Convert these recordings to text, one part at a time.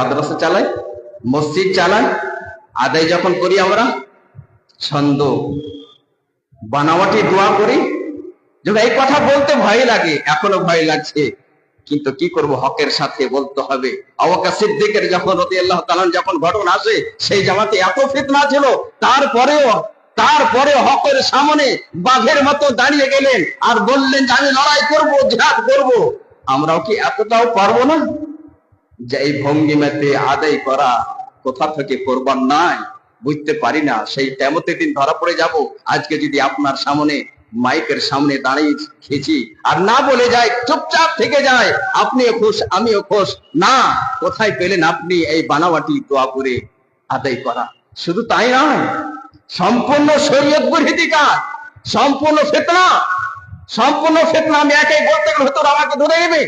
মাদ্রাসা চালাই, মসজিদ চালাই, আদায় যখন করি আমরা, ছন্দ, বানাওয়াটি দোয়া করি। এই কথা বলতে ভয় লাগে, এখনও ভয় লাগছে, কিন্তু কি করব হকের সাথে বলতে হবে। আওয়াকা সিদ্দিকের যখন রতি আল্লাহ তালান যখন ঘটনা আসে, সেই জামাতে এত ফিতনা ছিল, তারপরেও তারপরে হকের সামনে বাঘের মতো দাঁড়িয়ে গেলেন, আর বললেন যে আমি লড়াই করব, জিহাদ করব। আমরাও কি এতটাও পারব না? যে এই ভঙ্গিমাতে আদায় করা কোথা থেকে করবার নাই, বুঝতে পারি না, সেই তেমতে দিন ধরা পড়ে যাব। আজকে যদি আপনার সামনে মাইকের সামনে দাঁড়িয়ে খেয়েছি, আর না বলে যায়, চুপচাপ থেকে যায়, আপনিও খুশ, আমিও খুশ, না, কোথায় পেলেন আপনি এই বানাবাটি দোয়া করে আদায় করা? শুধু তাই নয়, সম্পূর্ণ শরীয়ত বিরোধী সম্পূর্ণ ফেতনা সম্পূর্ণ ফেতনা আমি একাই বলতে গেলে হয়তো আমাকে ধরে নেবে।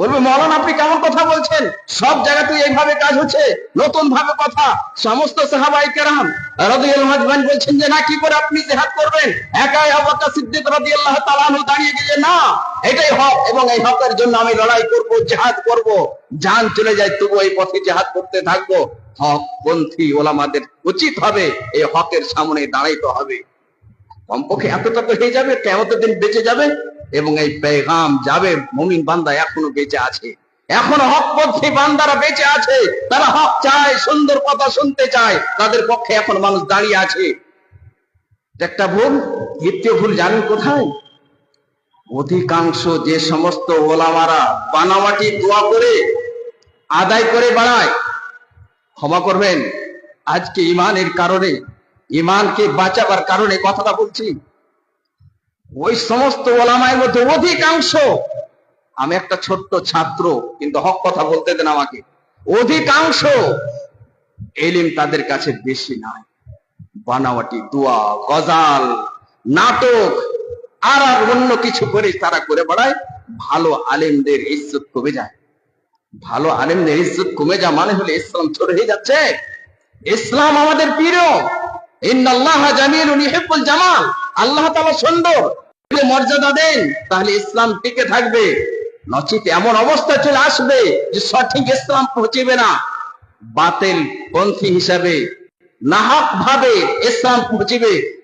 বলবে, মৌলানা, আপনি কেমন কথা বলছেন? সব জায়গাতে এইভাবে কাজ হচ্ছে। নতুন ভাবে কথা। সমস্ত সাহাবাই কেরাম মাজমান বলছেন যে, না, কি করে আপনি জিহাদ করবেন? একাই বকর সিদ্দিক রাদিয়াল্লাহু তাআলা দাঁড়িয়ে গেলেন। না, এটাই হক এবং এই হকের জন্য আমি লড়াই করব, জেহাদ করব। জান চলে যায়, তবু এই পথে জিহাদ করতে থাকব। হক পন্থী ওলামাদের উচিত হবে, এই হকের সামনে দাঁড়াইতে হবে। কমপক্ষে এতটা তো হয়ে যাবে কেমন দিন বেঁচে যাবে, এবং এই পেগাম যাবে, মমিন বান্দা এখনও বেঁচে আছে। এখনও হকপন্থী বান্দারা বেঁচে আছে, তারা হক চায়, সুন্দর কথা শুনতে চায়, তাদের পক্ষে এখন মানুষ দাঁড়িয়ে আছে। একটা ভুল, দ্বিতীয় ভুল জানেন কোথায়? অধিকাংশ যে সমস্ত ওলামারা বানামাটি দোয়া করে, আদায় করে বাড়ায়, ক্ষমা করবেন, আজকে ইমানের কারণে ইমানকে বাঁচাবার কারণে কথাটা বলছি। ওই সমস্ত ওলামায়ের মধ্যে অধিকাংশ, আমি একটা ছোট্ট ছাত্র, কিন্তু হক কথা বলতে দেন আমাকে, অধিকাংশ এলিম তাদের কাছে বেশি নাই। বানাওয়াটি, দোয়া, গজাল, নাটক, আর আর অন্য কিছু করে তারা করে বেড়ায়, ভালো আলেমদের ইজ্জত কমে যায়। ভালো আলেমদের ইজ্জত কমে যা মানে হলে ইসলাম হয়ে যাচ্ছে। ইসলাম আমাদের প্রিয়। জামাল। আল্লাহ সুন্দর। যদি মর্যাদা দেন, তাহলে ইসলাম টিকে থাকবে। নচিত এমন অবস্থা চলে আসবে যে সঠিক ইসলাম না। পন্থী হিসাবে ভাবে ইসলাম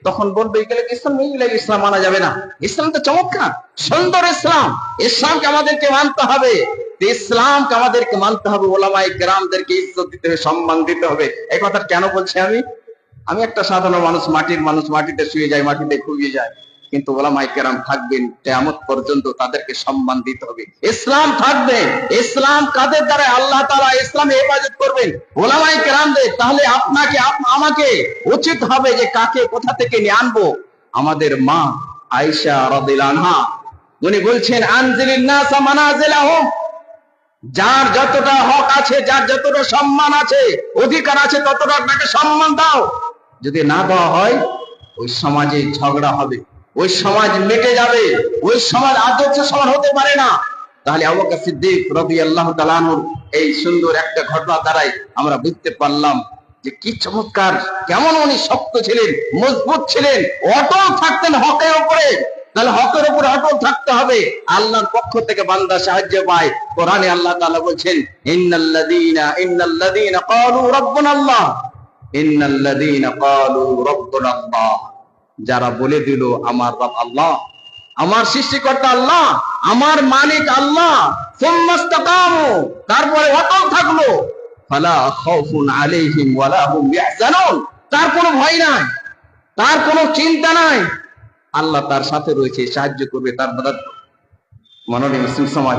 তখন বলবে, এগুলো ইসলাম? এইগুলো ইসলাম মানা যাবে না? ইসলাম তো চমৎকার। সুন্দর ইসলাম। ইসলামকে আমাদেরকে মানতে হবে। ইসলামকে আমাদেরকে মানতে হবে। ওলামাই গ্রামদেরকে ইজ্জত দিতে হবে, সম্মান দিতে হবে। এই কথা কেন বলছি আমি? আমি একটা সাধারণ মানুষ, মাটির মানুষ, মাটিতে শুয়ে যায়, মাটিতে খুঁজে যায়। কিন্তু ওলামাই কেরাম থাকবেন কেমত পর্যন্ত তাদেরকে সম্মান দিতে হবে। ইসলাম থাকবে, ইসলাম কাদের দ্বারা? আল্লাহ তালা ইসলামে হেফাজত করবেন। ওলামাই কেরামদের, তাহলে আপনাকে আমাকে উচিত হবে যে কাকে, কোথা থেকে নিয়ে আনব? আমাদের মা আয়েশা রাদিয়াল্লাহু উনি বলছেন, আনজিলিন নাসা মানাজিলাহুম। যার যতটা হক আছে, যার যতটা সম্মান আছে, অধিকার আছে, ততটা তাকে সম্মান দাও। যদি না দেওয়া হয়, ওই সমাজে ঝগড়া হবে। ওই সমাজ মিটে যাবে। ওই সমাজ আদর্শ সমান হতে পারে না। তাহলে আবু বকর সিদ্দিক রাদিয়াল্লাহু তাআলার এই সুন্দর একটা ঘটনা দ্বারাই আমরা বুঝতে পারলাম যে কি চমৎকার, কেমন উনি শক্ত ছিলেন, মজবুত ছিলেন, অটল থাকতেন হকের উপরে। তাহলে হকের উপরে অটল থাকতে হবে। আল্লাহর পক্ষ থেকে বান্দা সাহায্য পায়। কোরআনে আল্লাহ তাআলা বলছেন, ইন্নাল্লাযীনা ইন্নাল্লাযীনা ক্বালু ক্বালু রাব্বুনাল্লাহ। যারা বলে দিল, আমার রব আল্লাহ, আমার সৃষ্টিকর্তা আল্লাহ, আমার মালিক আল্লাহ তারপরে অটল থাকল। তার কোনো ভয় নাই, তার কোনো চিন্তা নাই। আল্লাহ তার সাথে রয়েছে, সাহায্য করবে, তার মদত মুসলিম সমাজ